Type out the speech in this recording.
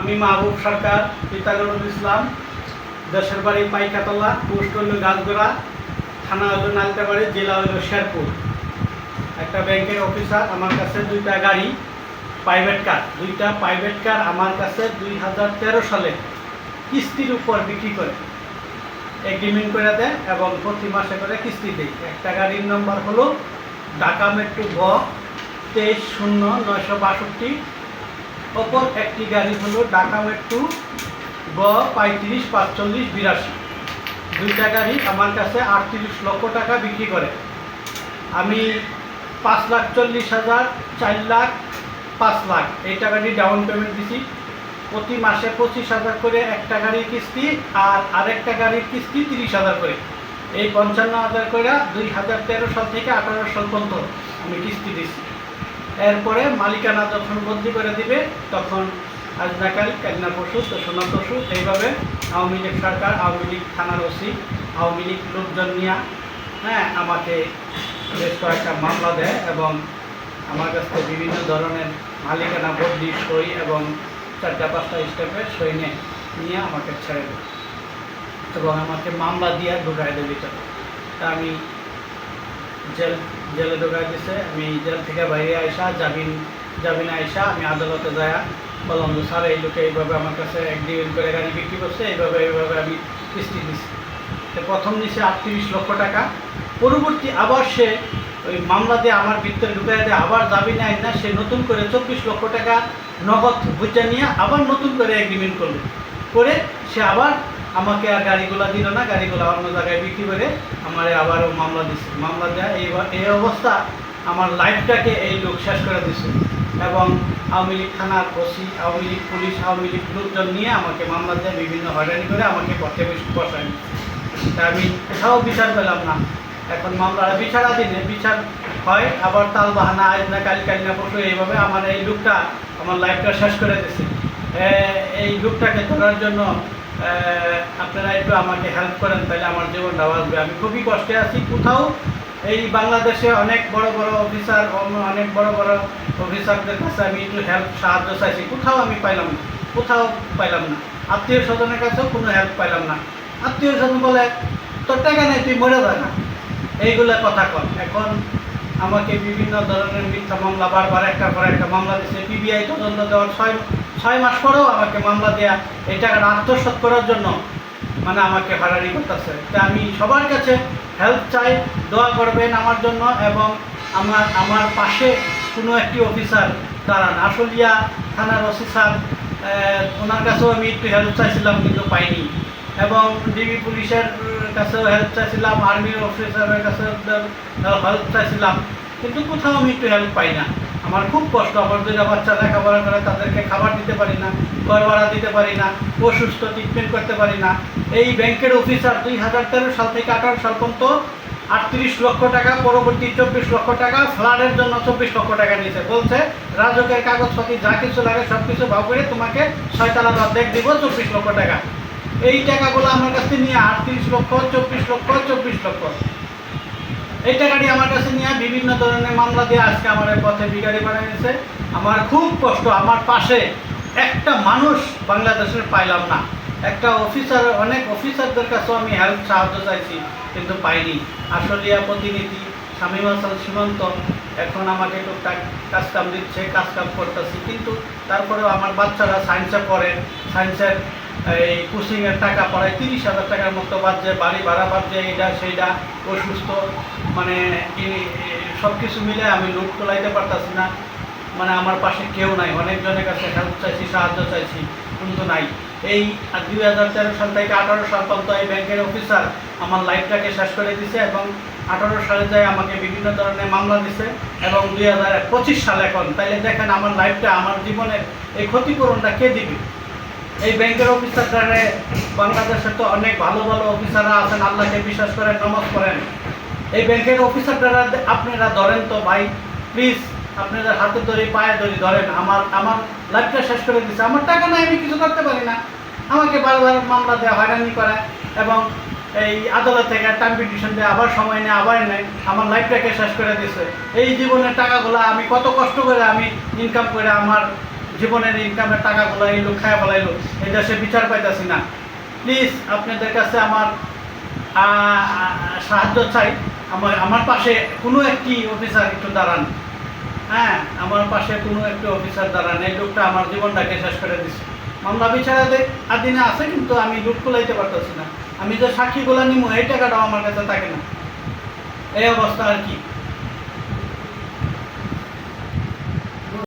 আমি মাহবুব সরকার পিতা নুরুল ইসলাম, দেশের বাড়ি পাইকাতলা, পোস্ট হলো গাছগোড়া, থানা হলো নালতাবাড়ি জেলা হলো শেরপুর। একটা ব্যাংকের অফিসার আমার কাছে দুইটা গাড়ি, প্রাইভেট কার। দুইটা প্রাইভেট কার আমার কাছে দুই হাজার তেরো সালে কিস্তির উপর বিক্রি করে। এগ্রিমেন্ট করে দেয় এবং প্রতি মাসে করে কিস্তি দেয়। একটা গাড়ির নম্বর হলো ঢাকা মেট্রো গ তেইশ শূন্য নয়শো বাষট্টি অপর একটি গাড়ি হলো ঢাকা মেট্রো গ পঁয়ত্রিশ পাঁচচল্লিশ বিরাশি। দুইটা গাড়ি আমার কাছে আটত্রিশ লক্ষ টাকা বিক্রি করে। আমি পাঁচ লাখ চল্লিশ হাজার, চার লাখ, পাঁচ লাখ এই টাকাটি ডাউন পেমেন্ট দিছি। প্রতি মাসে পঁচিশ হাজার করে একটা গাড়ির কিস্তি আর আরেকটা গাড়ির কিস্তি তিরিশ হাজার করে। এই পঞ্চান্ন হাজার করে দুই হাজার তেরো সাল থেকে আঠারো সাল পর্যন্ত আমি কিস্তি দিছি। এরপরে মালিকানা যখন বদলি করে দিবে, তখন আজ কাজনা পশু তোষণা পশু সেইভাবে আওয়ামী লীগ সরকার, আওয়ামী লীগ থানার ওসি, আওয়ামী লীগ লোকজন নিয়ে হ্যাঁ আমাকে বেশ কয়েকটা মামলা দেয় এবং আমার কাছ বিভিন্ন ধরনের মালিকানা বদলি, সই এবং চারটা, পাঁচটা স্টেপে সই নিয়ে আমাকে ছেড়ে দেয় এবং আমাকে মামলা দিয়ে ঢুকাই দেবে তা আমি জেল, জেলে ঢোকাই দিছে। আমি জেল থেকে বাইরে আইসা, জামিন জামিন আইসা আমি আদালতে যায়া বললাম স্যার, এই লোকে এইভাবে আমার কাছে এগ্রিমেন্ট করে গাড়ি বিক্রি করছে, এইভাবে এইভাবে আমি কিস্তি দিচ্ছি তো প্রথম নিচে আটত্রিশ লক্ষ টাকা। পরবর্তী আবার সে ওই মামলা দিয়ে আমার ভিতরে ঢুকাই দিয়ে, আবার জামিন আইন না সে নতুন করে চব্বিশ লক্ষ টাকা নগদ বুঝা নিয়ে আবার নতুন করে এগ্রিমেন্ট করল। করে সে আবার আমাকে আর গাড়িগুলো দিল না, গাড়িগুলো অন্য জায়গায় বিক্রি করে আমার আবারও মামলা দিচ্ছে মামলা দেয় এই এই অবস্থা আমার লাইফটাকে এই লোক শেষ করে দিছে। এবং আওয়ামী লীগ থানার ওসি, আওয়ামী লীগ পুলিশ, আওয়ামী লীগ লোকজন নিয়ে আমাকে মামলা দেয়, বিভিন্ন হয়রানি করে আমাকে পথে বসায়। তা আমি কোথাও বিচার পেলাম না। এখন মামলার বিচারাধীনে বিচার হয়, আবার তাল বাহানা আজ না কাল কাল না পরশু, এইভাবে আমার এই লোকটা আমার লাইফটা শেষ করে দিছে। এই লোকটাকে ধরার জন্য আপনারা একটু আমাকে হেল্প করেন, তাহলে আমার জীবনটা বাঁচবে। আমি খুবই কষ্টে আছি। কোথাও এই বাংলাদেশে অনেক বড় বড় অফিসার অনেক বড় বড় অফিসারদের কাছে আমি একটু হেল্প সাহায্য চাইছি। কোথাও আমি পাইলাম না। কোথাও পাইলাম না। আত্মীয় স্বজনের কাছেও কোনো হেল্প পাইলাম না। আত্মীয় স্বজন বলে, তোর টাকা নেই, তুই মরে যা না। এইগুলা কথা কন। এখন আমাকে বিভিন্ন ধরনের মিথ্যা মামলা বারবার একটা পর একটা মামলা দিচ্ছে পিবিআই তদন্ত দেওয়ার ছয় ছয় মাস পরেও আমাকে মামলা দেয়া, এই টাকাটা আত্মসাৎ করার জন্য মানে আমাকে হারানি করতেছে। তা আমি সবার কাছে হেল্প চাই, দোয়া করবেন আমার জন্য এবং আমার আমার পাশে কোনো একটি অফিসার দাঁড়ান। আশুলিয়া থানার স্যার ওনার কাছেও আমি একটু হেল্প চাইছিলাম কিন্তু পাইনি। এবং ডিবি পুলিশের কাছেও হেল্প চাইছিলাম আর্মির অফিসারের কাছে হেল্প চাইছিলাম, কিন্তু কোথাও আমি একটু হেল্প পাই না। আমার খুব কষ্ট, আমার দুইটা বাচ্চা লেখাপড়া করে, তাদেরকে খাবার দিতে পারি না ঘর ভাড়া দিতে পারি না, অসুস্থ ট্রিটমেন্ট করতে পারি না। এই ব্যাংকের অফিসার দুই হাজার তেরো সাল থেকে আঠারো সাল পর্যন্ত আটত্রিশ লক্ষ টাকা, পরবর্তী চব্বিশ লক্ষ টাকা ফ্লাডের জন্য চব্বিশ লক্ষ টাকা নিয়েছে। বলছে, রাজকের কাগজপাতি যা কিছু লাগে, সব কিছু ভাব করে তোমাকে ছয়তলার অর্ধেক দিব, চব্বিশ লক্ষ টাকা। এই টাকাগুলো আমার কাছে নিয়ে আটত্রিশ লক্ষ, চব্বিশ লক্ষ চব্বিশ লক্ষ। এই টাকাটি আমার কাছে নিয়ে বিভিন্ন ধরনের মামলা দিয়ে আজকে আমার পথে বিগাড়ি বানিয়েছে আমার খুব কষ্ট, আমার পাশে একটা মানুষ বাংলাদেশের পাইলাম না। একটা অফিসার, অনেক অফিসারদের কাছেও আমি হেল্প সাহায্য চাইছি, কিন্তু পাইনি। আসলিয়া প্রতিনিধি শামীম হাসান সীমান্ত এখন আমাকে টুকটাক কাজ কাম দিচ্ছে কাজ কাম করতেছি। কিন্তু তারপরেও আমার বাচ্চারা সায়েন্সে পড়ে। সায়েন্সের এই কোচিংয়ের টাকা পড়ায় তিরিশ হাজার টাকার মতো বাজছে, বাড়ি ভাড়া বাজছে এইটা সেইটা অসুস্থ মানে সব কিছু মিলে আমি লোক তোলাইতে পারতাছি না। মানে আমার পাশে কেউ নাই, অনেকজনের কাছে হেল্প চাইছি, সাহায্য চাইছি, কিন্তু নাই। এই দুই হাজার তেরো সাল থেকে আঠারো সাল পর্যন্ত এই ব্যাংকের অফিসার আমার লাইফটাকে শেষ করে দিছে এবং আঠারো সালে যায় আমাকে বিভিন্ন ধরনের মামলা দিছে এবং দুই হাজার পঁচিশ সাল এখন। তাইলে দেখেন আমার লাইফটা আমার জীবনের এই ক্ষতিপূরণটা কে দিবে? এই ব্যাংকের অফিসারটারে বাংলাদেশে তো অনেক ভালো ভালো অফিসাররা আছেন, আল্লাহকে বিশ্বাস করেন, নমাজ করেন এই ব্যাংকের অফিসারটারা আপনারা ধরেন তো ভাই প্লিজ আপনাদের হাতে ধরে, পায়ে ধরে, ধরেন, আমার আমার লাইফটা শেষ করে দিচ্ছে আমার টাকা নাই, আমি কিছু করতে পারি না। আমাকে বারবার মামলা দেওয়া হয়রানি করে এবং এই আদালত থেকে টাইম পিটিশন দিয়ে, আবার সময় নেয়, আবার নেয়, আমার লাইফটাকে শেষ করে দিছে। এই জীবনের টাকাগুলো আমি কত কষ্ট করে আমি ইনকাম করে আমার জীবনের ইনকামের টাকাগুলো এই খায় বলাইলো এই দেশে বিচার পাইতেছি না। প্লিজ আপনাদের কাছে আমার সাহায্য চাই। আমার আমার পাশে কোনো একটি অফিসার একটু দাঁড়ান। হ্যাঁ আমার পাশে কোনো একটি অফিসার দাঁড়ান। এই লোকটা আমার জীবনটাকে শেষ করে দিচ্ছে মামলা বিচারাতে আদিনে আছে, কিন্তু আমি লুট কোলাইতে পারতেছি না। আমি যে সাক্ষীগুলো নিবো এই টাকাটাও আমার কাছে থাকে না। এই অবস্থা আর কি?